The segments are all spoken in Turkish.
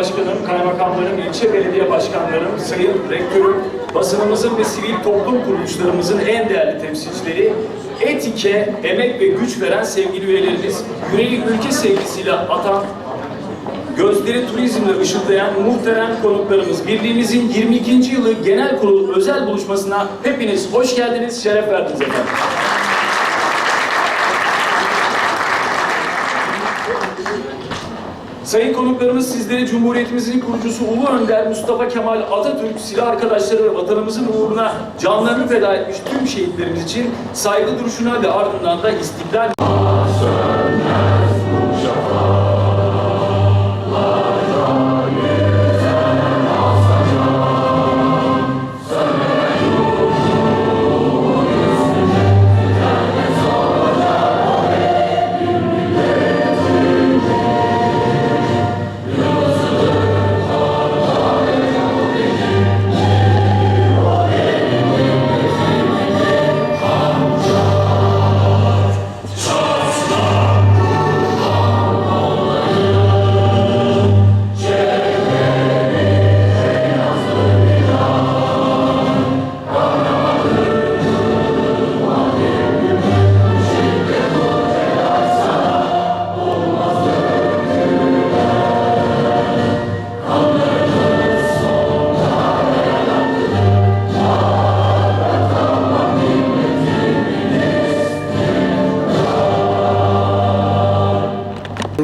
başkanım, kaymakamlarım, ilçe belediye başkanlarım, sayın rektörüm, basınımızın ve sivil toplum kuruluşlarımızın en değerli temsilcileri, etike, emek ve güç veren sevgili üyelerimiz, yüreği ülke sevgisiyle atan Gözleri turizmle ışıldayan muhterem konuklarımız, birliğimizin 22. yılı genel kurulu özel buluşmasına hepiniz hoş geldiniz, şeref verdiniz efendim. Sayın konuklarımız sizlere Cumhuriyetimizin kurucusu Ulu Önder Mustafa Kemal Atatürk, silah arkadaşları ve vatanımızın uğruna canlarını feda etmiş tüm şehitlerimiz için saygı duruşuna ve ardından da istiklal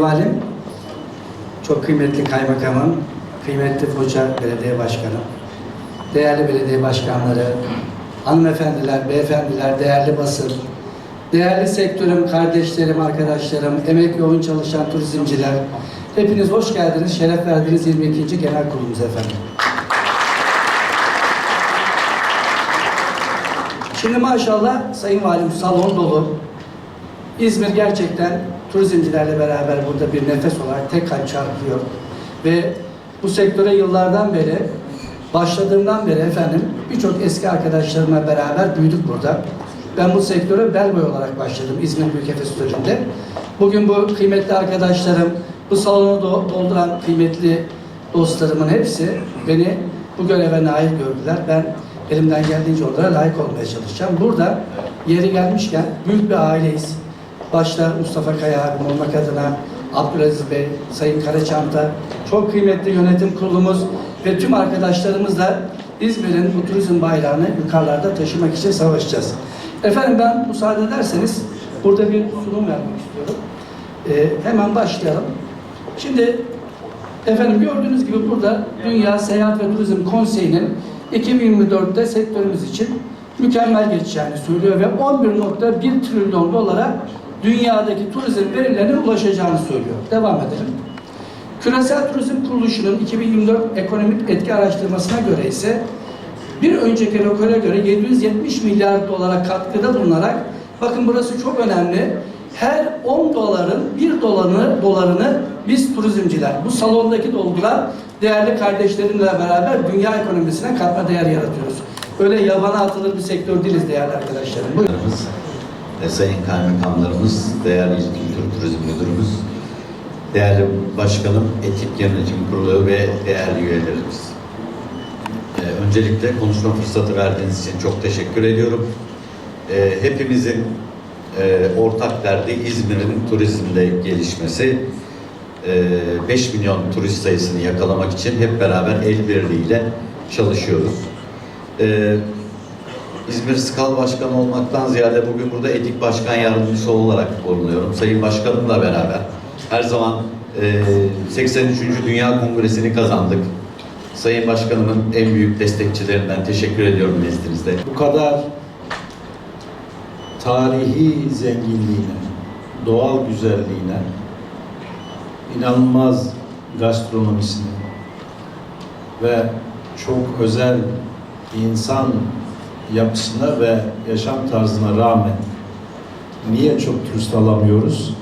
Valim, çok kıymetli kaymakamım, kıymetli Foça Belediye Başkanım, değerli belediye başkanları, hanımefendiler, beyefendiler, değerli basın, değerli sektörüm, kardeşlerim, arkadaşlarım, emek yoğun çalışan turizmciler, hepiniz hoş geldiniz, şeref verdiniz 22. Genel Kurulumuz efendim. Şimdi maşallah Sayın Valim salon dolu. İzmir gerçekten turizmcilerle beraber burada bir nefes olarak tek kalp çarpıyor. Ve bu sektöre yıllardan beri, başladığımdan beri efendim birçok eski arkadaşlarımla beraber büyüdük burada. Ben bu sektöre bel boy olarak başladım İzmir Büyük Festivali'nde. Bugün bu kıymetli arkadaşlarım, bu salonu do- dolduran kıymetli dostlarımın hepsi beni bu göreve nail gördüler. Ben elimden geldiğince onlara layık olmaya çalışacağım. Burada yeri gelmişken büyük bir aileyiz. Başta Mustafa Kaya abim olmak adına Abdülaziz Bey, Sayın Karaçanta, çok kıymetli yönetim kurulumuz ve tüm arkadaşlarımızla İzmir'in bu turizm bayrağını yukarılarda taşımak için savaşacağız. Efendim ben müsaade ederseniz burada bir sunum vermek istiyorum. Ee, hemen başlayalım. Şimdi efendim gördüğünüz gibi burada Dünya Seyahat ve Turizm Konseyi'nin 2024'te sektörümüz için mükemmel geçeceğini söylüyor ve 11.1 trilyon dolara dünyadaki turizm verilerine ulaşacağını söylüyor. Devam edelim. Küresel Turizm Kuruluşu'nun 2024 ekonomik etki araştırmasına göre ise bir önceki rekora göre 770 milyar dolara katkıda bulunarak bakın burası çok önemli. Her 10 doların 1 dolarını, dolarını biz turizmciler bu salondaki dolduran değerli kardeşlerimle beraber dünya ekonomisine katma değer yaratıyoruz. Öyle yabana atılır bir sektör değiliz değerli arkadaşlarım. Buyurun. E, sayın kaymakamlarımız, değerli İl Kültür Turizm Müdürümüz, değerli başkanım, etik yönetim kurulu ve değerli üyelerimiz. E, öncelikle konuşma fırsatı verdiğiniz için çok teşekkür ediyorum. E, hepimizin e, ortak derdi İzmir'in turizmde gelişmesi. E, 5 milyon turist sayısını yakalamak için hep beraber el birliğiyle çalışıyoruz. E, İzmir Skal Başkanı olmaktan ziyade bugün burada Etik Başkan Yardımcısı olarak bulunuyorum. Sayın Başkanımla beraber her zaman e, 83. Dünya Kongresi'ni kazandık. Sayın Başkanımın en büyük destekçilerinden teşekkür ediyorum nezdinizde. bu kadar tarihi zenginliğine, doğal güzelliğine, inanılmaz gastronomisine ve çok özel insan yapısına ve yaşam tarzına rağmen niye çok turist alamıyoruz?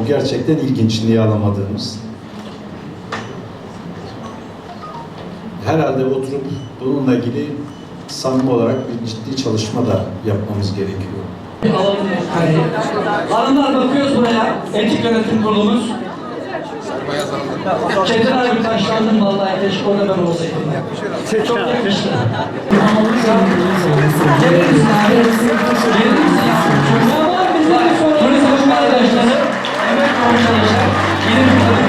O gerçekten ilginç, niye alamadığımız. Herhalde oturup bununla ilgili samimi olarak bir ciddi çalışma da yapmamız gerekiyor. Kareyi. Hanımlar bakıyoruz buraya. Etik yönetim kurulumuz. Çetin abi taşlandım vallahi keşke orada ben olsaydım. Çetin Çok yakıştı. Geliriz abi. Geliriz ya. Çocuğa var bizde bir sorun. Polis arkadaşları, emek arkadaşlar. Gelin bakalım.